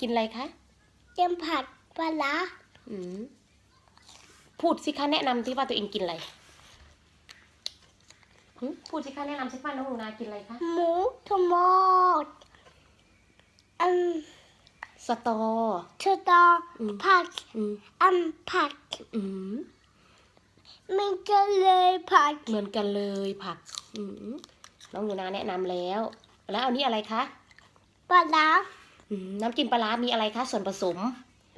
กินอะไรคะเจมผัดปลาร้าอืมพูดสิคะแนะนำที่ว่าตัวเองกินอะไรหึพูดสิคะแนะนำสิว่าน้องหนูนากินอะไรคะหมูทมอดอันสตอ ชะตออม ผัดอืมอันผัดอืมมันก็เลยผัดเหมือนกันเลยผัก อืมน้องหนูนาแนะนำแล้ว แล้วอันนี้อะไรคะปลาร้า อืมน้ำจิ้มปลาร้ามีอะไรคะส่วนผสม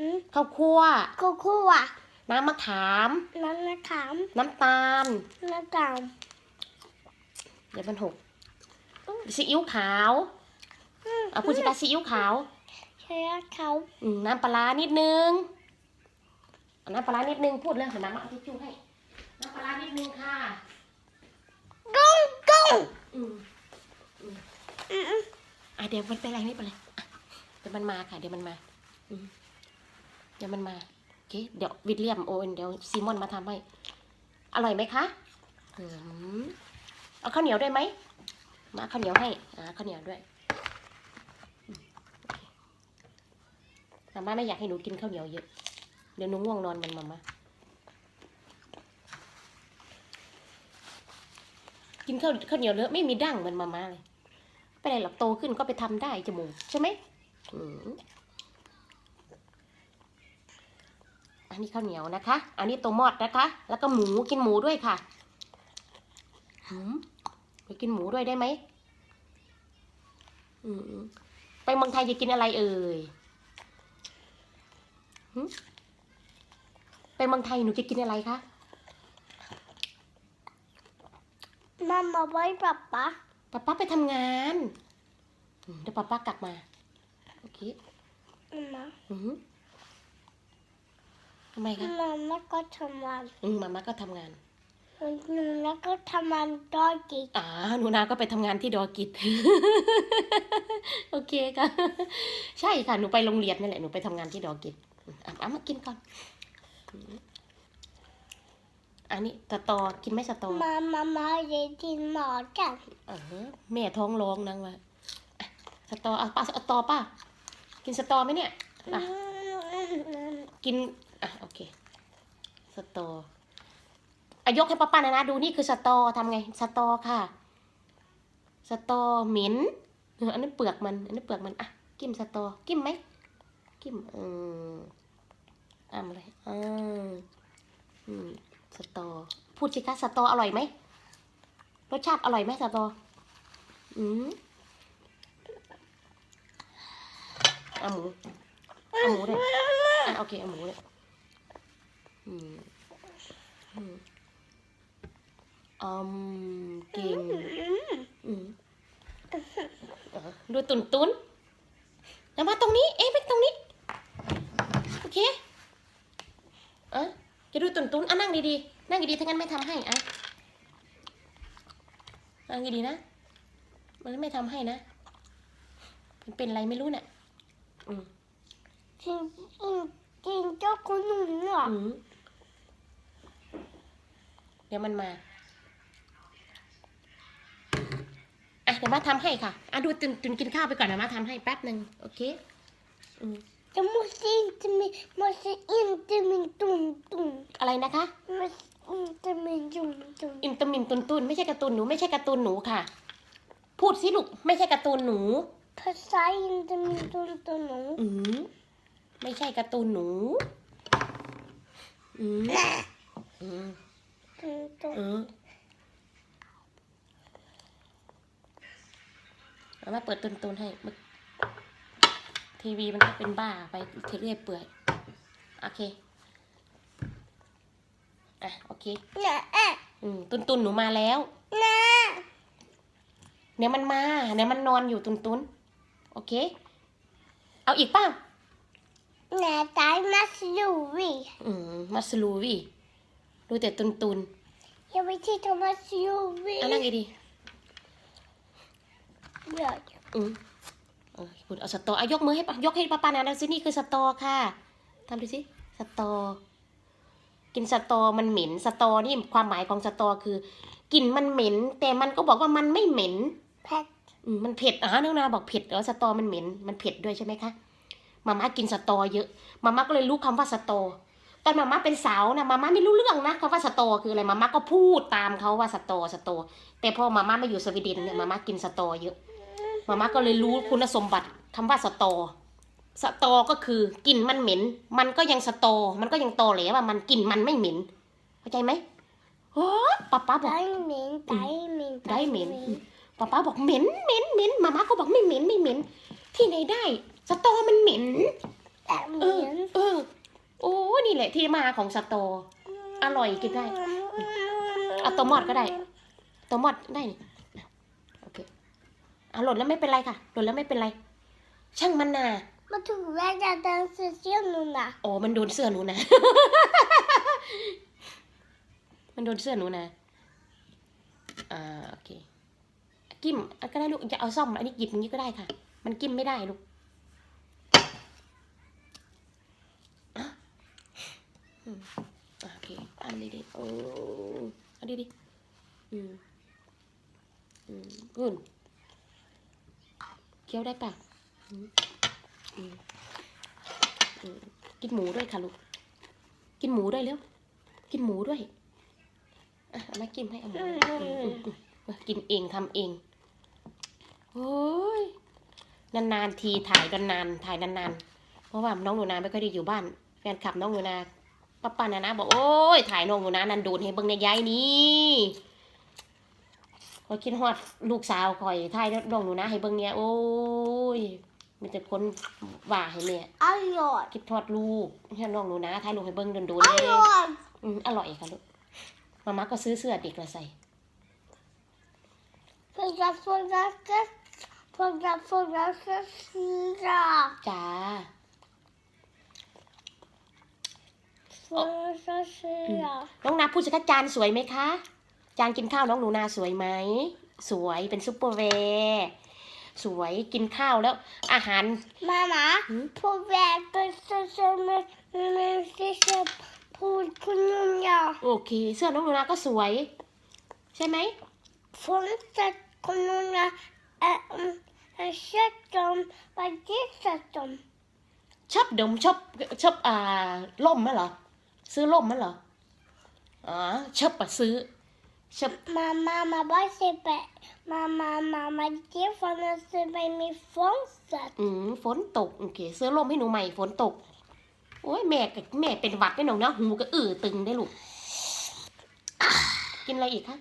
อืมข้าวคั่วโกโก้อะน้ำมะขาม น้ำมะขามน้ำตาล น้ำตาลเดี๋ยวมันหกซีอิ๊วขาวเอาพูดสิคะซีอิ๊วขาว ใช่เขาอืมน้ำปลาร้านิดนึงเอาน้ำปลาร้านิดนึงพูดเลยเดี๋ยวน้ำเอาทิชชู่ให้ น้ำปลาร้านิดนึงค่ะกุ้งกุ้งอืมอืมอืมอะเดี๋ยวมันเป็นไรไม่เป็นไรอะ เดี๋ยวมันมาค่ะ เดี๋ยวมันมาเดี๋ยวมันมาโอเคเดี๋ยววิลเลียมโอเวนเดี๋ยวซีมอนมาทำให้ อร่อยไหมคะเอาข้าวเหนียวด้วยไหมมาข้าวเหนียวให้อ่าข้าวเหนียวด้วยมาม่าไม่อยากให้หนูกินข้าวเหนียวเยอะเดี๋ยวหนูง่วงนอนมันมามากินข้าวข้าวเหนียวเลอะไม่มีดั้งเหมือนมาม่าเลยไปไหนหรอกโตขึ้นก็ไปทำได้จมูกใช่ไหม อืมอันนี้ข้าวเหนียวนะคะ อันนี้ตัวมอดนะคะ แล้วก็หมูกินหมูด้วยค่ะหืมไปกินหมูด้วยได้ไหมอืมไปเมืองไทยจะกินอะไรเอ่ยหืมไปเมืองไทยหนูจะกินอะไรคะมามาไว้ป๊าป๊าป๊าป๊าไปทำงานอืมเดี๋ยวป๊าป๊ากลับมา โอเคมาอืมทำไมคะมามาก็ทำงานอืมมาม่าก็ทำงานหนูแล้วก็ทำงานด้อยกิอ่าหนูนาก็ไปทำงานที่ดอกิจโอเคค่ะ ใช่ค่ะ หนูไปโรงเรียนนี่แหละ หนูไปทำงานที่ดอกิจอืมอะเอามากินก่อนอืมอันนี้สตอ กินไหมสตอ มามามาเรียนที่หมอกันเออแม่ท้องร้องนังว่าอะสตออะป้าสตอป้า กินสตอไหมเนี่ยอะกิน อะ โอเค สตออายกให้ป้าป้านะนะ ดูนี่คือสตอทำไง สตอค่ะ สตอเหม็นเอออันนั้นเปลือกมัน อันนั้นเปลือกมัน อะ กิมสตอ กิมไหม กิมเอออ่ำเลยอ่าอืมสตอ พูดสิคะสตออร่อยไหม รสชาติอร่อยไหมสตอ อืม เอาหมูเอาหมูเลยอะโอเคเอาหมูเลยอืมอืมอืมเก่งอืมเออดูตุนตุนแล้วมาตรงนี้ เอ๊ะไปตรงนี้ โอเคอะจะดูตุนตุนอะนั่งดีๆ นั่งดีๆ ถ้างั้นไม่ทำให้อะนั่งดีๆนะ มันไม่ทำให้นะ มันเป็นอะไรไม่รู้เนี่ย อืมจริงจริงจริงเจ้าคุณหนูเหรออืมเดี๋ยวมันมา อะเดี๋ยวมาทำให้ค่ะ อะดูตุนตุนกินข้าวไปก่อนนะมาทำให้แป๊บหนึ่งโอเคอืมจะมุสินจะมีมุสิอินจะมีตุ่มตุ่มอะไรนะคะมุสิอินจะมีตุ่มตุ่มอินตามินตุนตุนไม่ใช่การ์ตูนหนูไม่ใช่การ์ตูนหนูค่ะ พูดสิลูกไม่ใช่การ์ตูนหนู ภาษาอินจะมีตุ่มตุ่มหนูอืมไม่ใช่การ์ตูนหนู อืมอืมตุ่มตุ่มเออเอามาเปิดตุนตุนให้มึกทีวีมันก็เป็นบ้าไปเทเรื่อยเปื่อยโอเค อะ โอเคเนี่ยเอ๊ะอืมตุนตุนหนูมาแล้ว เนี่ยเดี๋ยวมันมาเดี๋ยวมันนอนอยู่ตุนตุน โอเค เอาอีกเปล่าเนี่ยตายมาสิลูวิอืมมาสลูวี่ดูแต่ตุนตุนอย่าไปที่โทมัสลูวิเอานั่งดีเดี๋ยวๆอืมเออพูดเอาสตอเอายกมือให้ปะยกให้ป้าปานะดูสินี่คือสตอค่ะทำดูสิสตอ กินสตอมันเหม็นสตอนี่ความหมายของสตอคือกลิ่นมันเหม็น แต่มันก็บอกว่ามันไม่เหม็นแพทอื มมันเผ็ดอะน้องนาบอกเผ็ดเออสตอมันเหม็นมันเผ็ดด้วยใช่ไหมคะมาม่ากินสตอเยอะ มาม่าก็เลยรู้คำว่าสตอตอนมาม่าเป็นสาวนะมาม่าไม่รู้เรื่องนะคำว่าสตอคืออะไรมาม่าก็พูดตามเขาว่าสตอสตอแต่พอมาม่ามาอยู่สวีเดนเนี่ยมาม่ากินสตอเยอะ มาม่าก็เลยรู้คุณสมบัติคำว่าสตอสตอก็คือกลิ่นมันเหม็น มันก็ยังสตอ มันก็ยังตอแหลว่ามันกลิ่นมันไม่เหม็นเข้าใจไหมโอ้ป้าป้าบอก Diamond, diamond, ได้เหม็น ป้าป้าบอกเหม็นเหม็นเหม็นมาม่าก็บอกไม่เหม็นไม่เหม็น ที่ไหนได้ สตอมันเหม็นเออ diamond. เออโอ้นี่แหละที่มาของสตอ อร่อยกินได้ เอาตัวมอดก็ได้ ตัวมอดได้นี่โอเคอะหล่นแล้วไม่เป็นไรค่ะ หล่นแล้วไม่เป็นไร ช่างมันน่ะ Men du vet att den ser nu då? โอ้มันโดนเสื้อหนูนะ มันโดนเสื้อหนูนะ อ่า โอเค กิ้มอะก็ได้ลูกจะเอาซ่อมอันนี้หยิบอย่างนี้ก็ได้ค่ะ มันกิ้มไม่ได้ลูกอะอืมอะโอเคอันนี้ดิโอ้อันนี้ดิอืมอืมกุนเคี้ยวได้ปะอืมอืมอืมกินหมูด้วยค่ะลูก กินหมูด้วยเร็ว กินหมูด้วยอะเอามากินให้เอาหมูอืมอืมอืมมากินเองทำเอง โอ้ยนานๆทีถ่ายนานๆถ่ายนานๆ เพราะว่าน้องหนูนาไม่ค่อยได้อยู่บ้าน แฟนคลับน้องหนูนาป้าป้านานาบอกโอ้ยถ่ายน้องหนูนานันโดนให้เบิ่งในยายนี่คอยคิดฮอดลูกสาวคอยถ่ายน้องหนูนาให้เบิ่งเนี่ยโอ้ยมีแต่คนว่าให้แม่ Allor. คิดทอดลูกให้น้องหนูนาถ่ายลูกให้เบิ่งโดนๆเลย Allor. อืมอร่อยค่ะลูกมาม่าก็ซื้อเสื้อเด็กมาใส่ Fråga, fråga, fråga, fråga, fråga. จ้า Fråga, fråga. น้องนาพูดสิคะจานสวยไหมคะ จานกินข้าวน้องหนูนาสวยไหม สวยเป็นซุปเปอร์แวร์สวยกินข้าวแล้ว อาหาร Mamma, Mm. på väg så som min syster på kommunen. โอเค เสื้อน้องหนูนาก็สวย ใช่ไหม Frånsett kommunen är en kött dem, vad gissat dem? ชอบดมชอบชอบอ่าล่มมั้ยเหรอ ซื้อล่มมั้ยเหรออ๋อชอบอะซื้อชอบ Mamma, mamma, bara se på Mamma, mamma, det får man se på min fönster. อืมฝนตกโอเคซื้อร่มให้หนูใหม่ฝนตก โอ้ยแม่กับแม่เป็นหวัดได้หนูนะหูก็อื้อตึงได้ลูกอะกินอะไรอีกคะ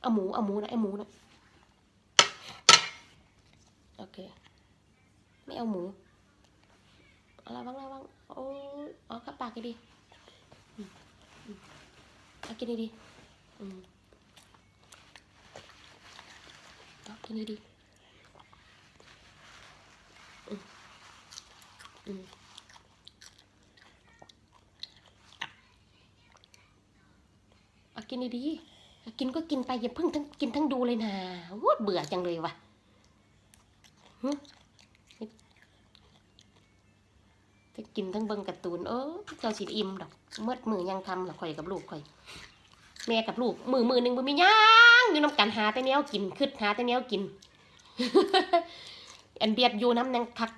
เอาหมูเอาหมูนะไอหมูนะ โอเค ไม่เอาหมูอะไรบ้างอะไรบ้างโอ้เอาเข้าปากกันดีเอากินดีอืมเอากินดีๆอืมเอากินดีๆกินก็กินไปอย่าเพิ่งทั้งกินทั้งดูเลยนะวูดเบื่อจังเลยวะหึจะ กินทั้งเบิงการ์ตูนเออเจ้าสิอิ่มดอกเมื่อมือยังทำหรอข่อยกับลูกข่อย แม่กับลูกมือมือหนึ่งบ่มีย่างอยู่น้ำกันหาแต่แนวกินคืดหาแต่แนวกิน อันเบียดอยู่น้ำนังคัก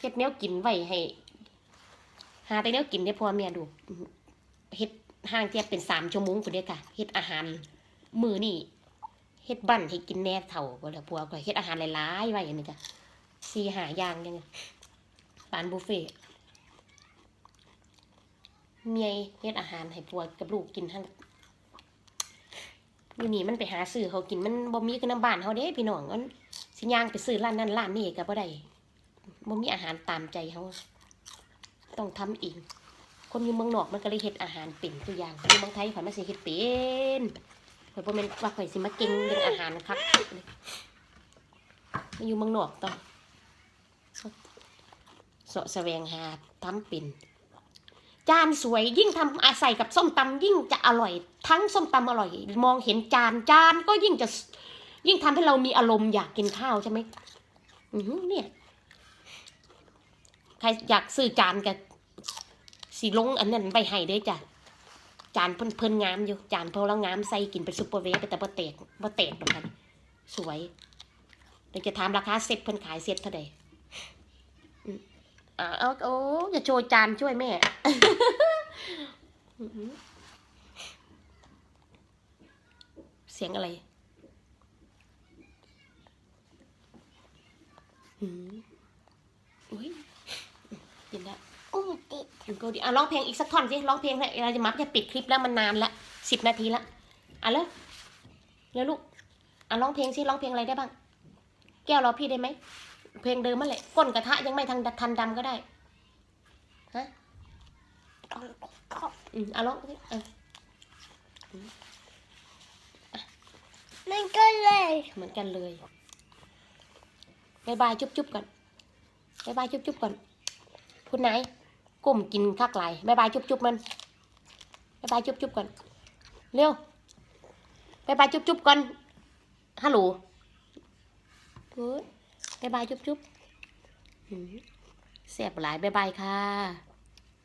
เฮ็ดแนวกินไว้ให้ หาแต่แนวกินได้พ่อแม่ดูเฮ็ดห่างเทียบเป็นสามชั่วโมงพุ่นเด้อค่ะเฮ็ดอาหารมือนี่เฮ็ดบั่นให้กินแน่เท่าบ่ละพวกก็เฮ็ดอาหารหลายๆไว้อันนี้จ้ะสี่หาอย่างจังปานบุฟเฟ่ เมียเฮ็ดอาหารให้พวกับลูกกินหั่นอยู่นี่มันไปหาซื้อเขากินมันบ่มีคือน้ำบ้านเฮาเด้พี่น้องมันสิย่างไปซื้อร้านนั้นร้านนี้ก็บ่ได้บ่มีอาหารตามใจเขาต้องทำเองคนอยู่เมืองนอกมันก็เลยเฮ็ดอาหารเป็นตัวอย่างอยู่เมืองไทยข่อยมาสิเฮ็ดเป็นข่อยบ่แม่นว่าข่อยสิมาเก่งเรื่องอาหารคักเลยมาอยู่เมืองนอกต้องสะแสวงหาทำเป็น จานสวยยิ่งทำอาศัยกับส้มตำยิ่งจะอร่อย ทั้งส้มตำอร่อย มองเห็นจานจานก็ยิ่งจะยิ่งทำให้เรามีอารมณ์อยากกินข้าวใช่ไหมเนี่ยใครอยากซื้อจานกับสีลงอันนั้นไปให้เด้จ้ะจานเพิ่นเพิ่นงามอยู่จานเพราะเรางามใส่กินเป็นซุปเปอร์เวฟไปแต่บ่แตกบ่แตกหรอกค่ะสวยเดี๋ยวจะถามราคาเซ็ตเพิ่นขายเซ็ตเท่าใดอืมอ่ เอาโอ้อย่าโชว์จานช่วยแม่เสียงอะไรอืมอุ้ยกินแล้วกุ้ติดถึงก็ดีอะร้องเพลงอีกสักท่อนสิร้องเพลงเลยเราจะมักจะปิดคลิปแล้วมันนานละสิบนาทีละอะแล้วแล้วลูกอะร้องเพลงสิร้องเพลงอะไรได้บ้าง แก้วรอพี่ได้ไหม เพลงเดิมมาแหละก้นกระทะยังไม่ทันทันดำก็ได้ฮะต้องขอบอืมอะร้องสิเออมันก็เลย เหมือนกันเลยบายบายจุ๊บจุ๊บก่อนบายบายจุ๊บจุ๊บก่อนคุณนายก้มกินข้าวไกลบายบายจุ๊บจุ๊บมันบายบายจุ๊บจุ๊บก่อนเร็วบายบายจุ๊บจุ๊บก่อนฮัลโหลกูด บายบายจุ๊บจุ๊บอืมแซ่บหลายบายบายค่ะ